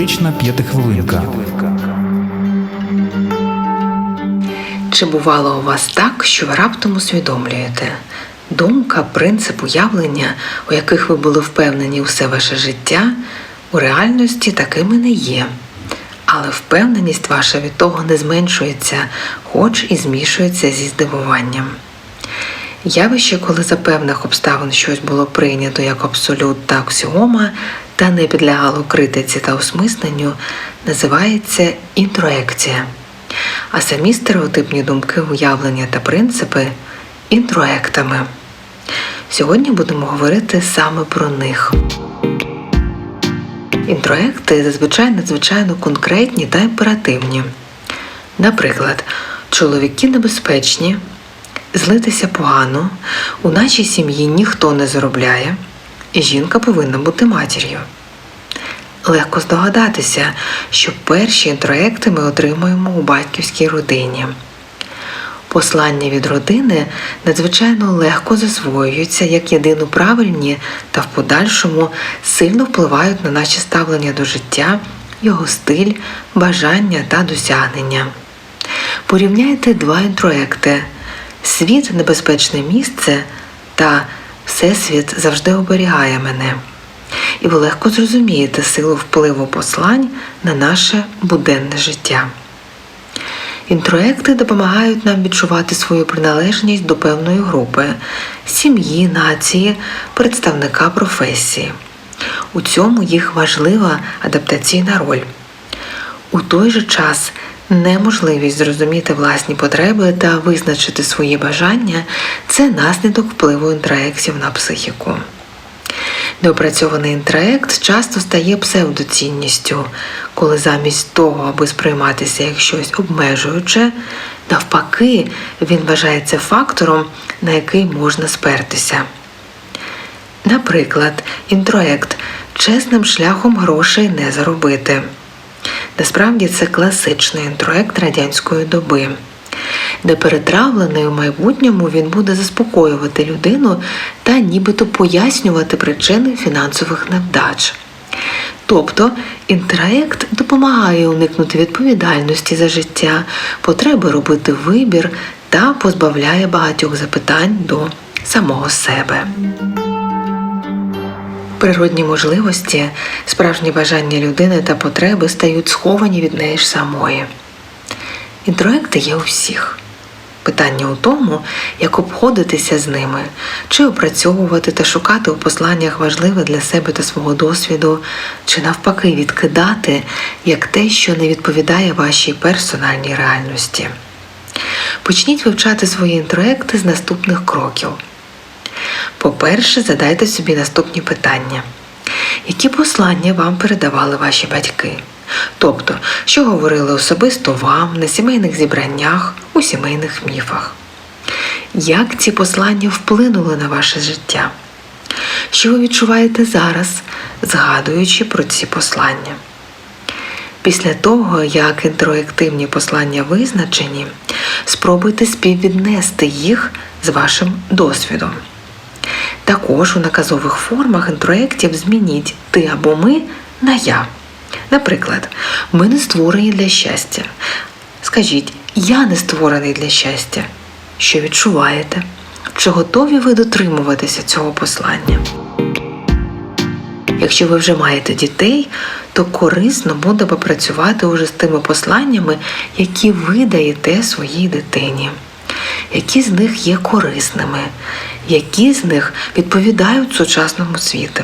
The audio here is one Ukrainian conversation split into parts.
Психотерапевтична п'ятихвилинка. Чи бувало у вас так, що ви раптом усвідомлюєте? Думка, принцип, уявлення, у яких ви були впевнені усе ваше життя, у реальності такими не є. Але впевненість ваша від того не зменшується, хоч і змішується зі здивуванням. Явище, коли за певних обставин щось було прийнято як абсолют та аксіома та не підлягало критиці та осмисленню, називається інтроекція. А самі стереотипні думки, уявлення та принципи інтроектами. Сьогодні будемо говорити саме про них. Інтроекти зазвичай надзвичайно конкретні та імперативні. Наприклад, чоловіки небезпечні, злитися погано, у нашій сім'ї ніхто не заробляє, і жінка повинна бути матір'ю. Легко здогадатися, що перші інтроекти ми отримуємо у батьківській родині. Послання від родини надзвичайно легко засвоюються як єдино правильні та в подальшому сильно впливають на наше ставлення до життя, його стиль, бажання та досягнення. Порівняйте два інтроекти: світ небезпечне місце та Всесвіт завжди оберігає мене. І ви легко зрозумієте силу впливу послань на наше буденне життя. Інтроекти допомагають нам відчувати свою приналежність до певної групи сім'ї, нації, представника професії. У цьому їх важлива адаптаційна роль. У той же час неможливість зрозуміти власні потреби та визначити свої бажання це наслідок впливу інтроектів на психіку. Неопрацьований інтроект часто стає псевдоцінністю, коли замість того, аби сприйматися як щось обмежуюче, навпаки, він вважається фактором, на який можна спертися. Наприклад, інтроект чесним шляхом грошей не заробити. Насправді це класичний інтроект радянської доби де перетравлений у майбутньому він буде заспокоювати людину та нібито пояснювати причини фінансових невдач. Тобто інтроект допомагає уникнути відповідальності за життя, потреби робити вибір та позбавляє багатьох запитань до самого себе. Природні можливості, справжні бажання людини та потреби стають сховані від неї ж самої. Інтроекти є у всіх. Питання у тому, як обходитися з ними, чи опрацьовувати та шукати у посланнях важливе для себе та свого досвіду, чи навпаки відкидати як те, що не відповідає вашій персональній реальності. Почніть вивчати свої інтроекти з наступних кроків. По-перше, задайте собі наступні питання. Які послання вам передавали ваші батьки? Тобто, що говорили особисто вам на сімейних зібраннях, у сімейних міфах? Як ці послання вплинули на ваше життя? Що ви відчуваєте зараз, згадуючи про ці послання? Після того, як інтроективні послання визначені, спробуйте співвіднести їх з вашим досвідом. Також у наказових формах інтроектів змініть ти або ми на я. Наприклад, ми не створені для щастя. Скажіть, я не створений для щастя. Що відчуваєте? Чи готові ви дотримуватися цього послання? Якщо ви вже маєте дітей, то корисно буде попрацювати уже з тими посланнями, які ви даєте своїй дитині. Які з них є корисними, які з них відповідають сучасному світу.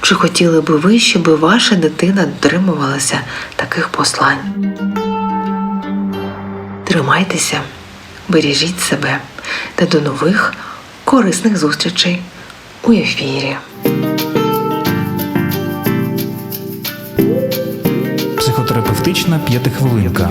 Чи хотіли би ви, щоб ваша дитина дотримувалася таких послань? Тримайтеся, бережіть себе та до нових корисних зустрічей у ефірі. Психотерапевтична п'ятихвилинка.